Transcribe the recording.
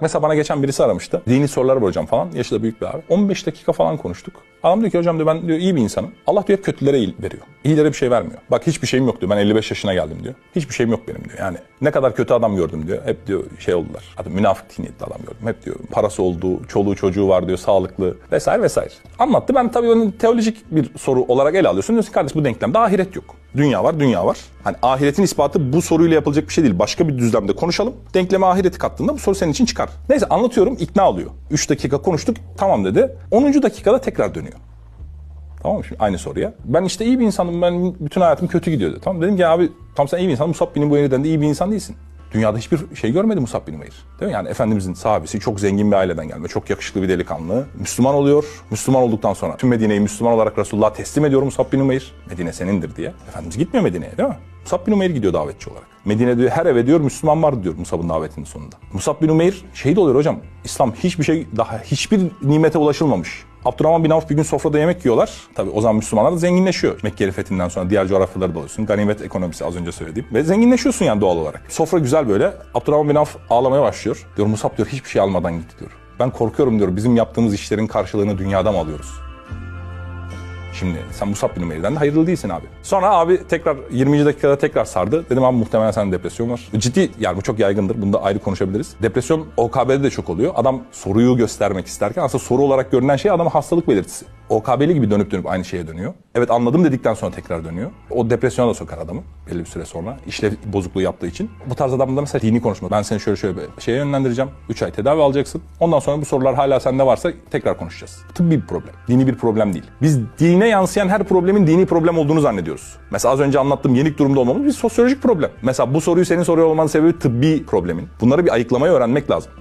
Mesela bana geçen birisi aramıştı. Dini sorular var hocam falan. Yaşı da büyük bir abi. 15 dakika falan konuştuk. Adam diyor ki hocam diyor ben diyor iyi bir insanım. Allah diyor hep kötülere iyi veriyor. İyilere bir şey vermiyor. Bak hiçbir şeyim yok diyor. Ben 55 yaşına geldim diyor. Hiçbir şeyim yok benim diyor. Yani ne kadar kötü adam gördüm diyor. Hep diyor şey oldular. Hatta münafık niyetli adam gördüm. Hep diyor parası olduğu, çoluğu çocuğu var diyor, sağlıklı vesaire vesaire. Anlattı. Ben tabii onun teolojik bir soru olarak ele alıyorsun. Diyorsun kardeş bu denklemde ahiret yok. Dünya var, dünya var. Hani ahiretin ispatı bu soruyla yapılacak bir şey değil. Başka bir düzlemde konuşalım. Denkleme ahireti kattığında bu soru senin için çıkar. Neyse anlatıyorum, ikna oluyor. 3 dakika konuştuk, tamam dedi. 10. dakikada tekrar dönüyor. Tamam mı? Şimdi aynı soruya. Ben işte iyi bir insanım, ben bütün hayatım kötü gidiyor dedi. Tamam dedim ki abi tam sen iyi bir insan, Musab bin Umeyr'den de iyi bir insan değilsin. Dünyada hiçbir şey görmedi Musab bin Umeyr. Değil mi? Yani Efendimizin sahabesi, çok zengin bir aileden gelme, çok yakışıklı bir delikanlı. Müslüman oluyor. Müslüman olduktan sonra tüm Medine'yi Müslüman olarak Resulullah'a teslim ediyor Musab bin Umeyr. Medine senindir diye. Efendimiz gitmiyor Medine'ye değil mi? Musab bin Umeyr gidiyor davetçi olarak. Medine diyor her eve diyor Müslüman var diyor Musab'ın davetinin sonunda. Musab bin Umeyr şehit oluyor hocam. İslam hiçbir şey daha hiçbir nimete ulaşılmamış. Abdurrahman bin Avf bir gün sofrada yemek yiyorlar. Tabi o zaman Müslümanlar da zenginleşiyor. Mekke fethinden sonra diğer coğrafyaları da alıyorsun. Ganimet ekonomisi az önce söylediğim. Ve zenginleşiyorsun yani doğal olarak. Sofra güzel böyle. Abdurrahman bin Avf ağlamaya başlıyor. Diyor Musab diyor hiçbir şey almadan gitti diyor. Ben korkuyorum diyor bizim yaptığımız işlerin karşılığını dünyada mı alıyoruz? Şimdi sen Musab bin Umeyr'den de hayırlı değilsin abi. Sonra abi tekrar 20. dakikada tekrar sardı. Dedim abi muhtemelen sende depresyon var. Ciddi yani bu çok yaygındır. Bunu da ayrı konuşabiliriz. Depresyon OKB'de de çok oluyor. Adam soruyu göstermek isterken aslında soru olarak görünen şey adamın hastalık belirtisi. OKB'li gibi dönüp dönüp aynı şeye dönüyor. Evet anladım dedikten sonra tekrar dönüyor. O depresyona da sokar adamı belli bir süre sonra. İşlev bozukluğu yaptığı için. Bu tarz adamda mesela dini konuşma. Ben seni şöyle şöyle bir şeye yönlendireceğim. 3 ay tedavi alacaksın. Ondan sonra bu sorular hala sende varsa tekrar konuşacağız. Tıbbi bir problem. Dini bir problem değil. Biz dine yansıyan her problemin dini problem olduğunu zannediyoruz. Mesela az önce anlattığım yenik durumda olmamız bir sosyolojik problem. Mesela bu soruyu senin soruyor olmanın sebebi tıbbi problemin. Bunları bir ayıklamayı öğrenmek lazım.